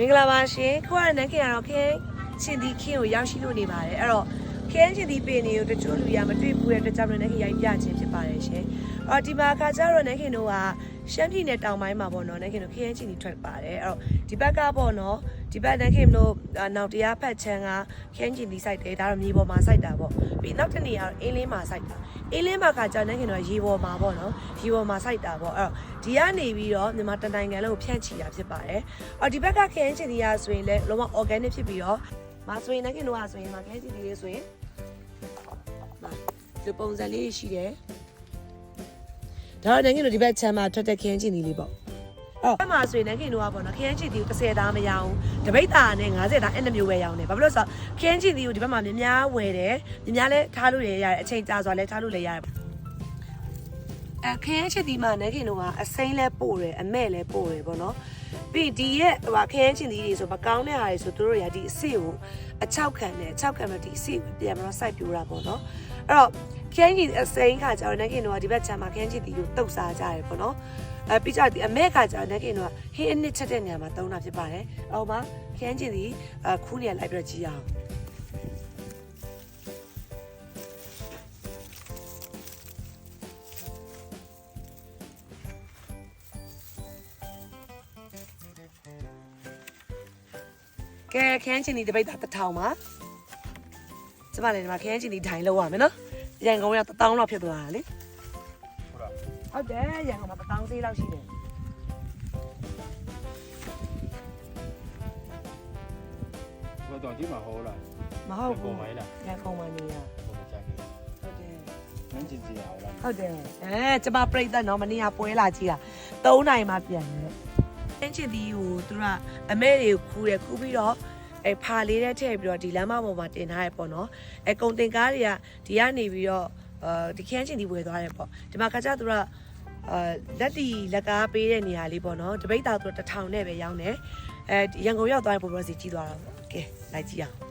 မင်္ဂလာပါရှင်ခုကနန်းခင်ကတော့ခင်းချင်းဒီခင်းကိုရောက်ရှိလို့နေပါတယ်အဲ့တော့ ခင်းချင်းဒီပင်တွေကိုတချို့လူရမတွေ့ဘူးတဲ့အတွက်ကြောင့်လည်းနန်းခင်ရိုက်ပြခြင်းဖြစ်ပါတယ်ရှင်အော်ဒီမှာအခါကျတော့နန်းခင်တို့ကရှမ်းပြည်နယ်တောင်ပိုင်းမှာပေါ့နော်နန်းခင်တို့ခင်းချင်းဒီထွက်ပါတယ်အဲ့တော့ဒီဘက်ကပေါ့နော်ဒီဘက်နန်းခင်တို့နောက်တရားဖက်ချမ်းကခင်းချင်းဒီစိုက်တယ်ဒါတော့မြေပေါ်မှာစိုက်တာပေါ့ပြီးနောက်တစ်နေရာအင်းလင်းမှာစိုက်တာအင်းလင်းမှာကကြောင့်နန်းခင်တို့ကရေပေါ်မှာပေါ့နော်ရေပေါ်မှာစိုက်တာပေါ့အဲ့တော့ဒီကနေပြီးတော့မြန်မာတနိုင်ငံလုံးကိုဖြန့်ချီတာဖြစ်ပါတယ်အော်ဒီဘက်ကခင်းချင်းဒီကဆိုရင်လည်းလုံးဝ organic ဖြစ်ပြီးတော့မဆိုရင်နန်းခင်တို့ကဆိုရင်မခင်းချင်းဒီလေးဆိုရင်မာ ဒီပုံစံလေးရှိတယ်ဒါတော့နန်းခင်တို့ဒီဘက်ချမ်းမှာထွက်တဲ့ခင်းချင်းဒီလေးပေါ့အဲ့တော့မှာဆိုရင်နန်းခင်တို့ကပေါ့နော်ခင်းချင်းဒီကို30သားမရအောင်တပိတ်သားနဲ့50သားအဲ့လိုမျိုးပဲရောင်းတယ်ဘာဖြစ်လို့လဲဆိုတော့ခင်းချင်းဒီကိုဒီဘက်မှာများများဝယ်တယ်များများလဲထားလို့ရရတယ်အချိန်ကြာစွာလဲထားလို့လည်းရတယ် အခင်းချစ်ဒီမှာနန်းခင်တို့ကအစိမ်းလဲပို့တယ်အမဲ့လဲပို့တယ်ပေါ့နော်ပြီးဒီရဲ့ဟိုခင်းချစ်ဒီတွေဆိုမကောင်းတဲ့ဟာတွေဆိုသူတို့ရဒီအစ်စ်ကိုအချောက်ခံတယ်အချောက်ခံမှဒီအစ်စ်ကိုပြန်မတော့စိုက်ပြိုးတာပေါ့နော်အဲ့တော့ခင်းချစ်အစိမ်းခါကျတော့နန်းခင်တို့ကဒီဘက်ချမ်းမှာခင်းချစ်ဒီကိုတုတ်စားကြတယ်ပေါ့နော်အဲပြီးကြဒီအမဲ့ခါကျတော့နန်းခင်တို့ကဟင်းအနစ်ချက်တဲ့နေရာမှာသုံးတာဖြစ်ပါတယ်အော်မှာခင်းချစ်ဒီအခူးနေရာလိုက်ပြီးတော့ကြည့်ရအောင် ကဲခန်းချင်းဒီတပိတ်တာတစ်ထောင်ပါကျမလည်းဒီမှာခန်းချင်းဒီဒိုင်လောက်ရမယ်နော်ရန်ကုန်ရောက်တစ်တောင်းလောက်ဖြစ်သွားတာလေဟုတ်လားဟုတ်တယ်ရန်ကုန်မှာတစ်တောင်းသေးလောက်ရှိတယ်ဘယ်တော့ဒီမှာဟောလားမဟုတ်ပုံဘူးမိုင်းလားရန်ကုန်မှာနေရပုံမချခဲ့ဟုတ်တယ်နန်းကျင်စီရအောင်လားဟုတ်တယ်အဲကျမပြိတ္တနော်မနေ့ကပွဲလာကြည့်တာ3နိုင်မှပြန်တယ် ခန်းချင်းဒီကိုသူကအမဲတွေကိုခူးတယ်ခူးပြီးတော့အဲဖာလေးတဲ့ထည့်ပြီးတော့ဒီလမ်းမပေါ်မှာတင်ထားရပေါ့နော်အဲကုံတင်ကားတွေကဒီကနေပြီးတော့အဲဒီခန်းချင်းဒီဝယ်သွားတယ်ပေါ့ဒီမှာကကြသူကအာလက်တီလက်ကားပေးတဲ့နေရာလေးပေါ့နော်တပိတ်တာဆိုတစ်ထောင်နဲ့ပဲရောင်းတယ်အဲရန်ကုန်ရောက်သွားရင်ပုံပေါ်စီကြီးသွားတာပေါ့ကဲလိုက်ကြည့်အောင်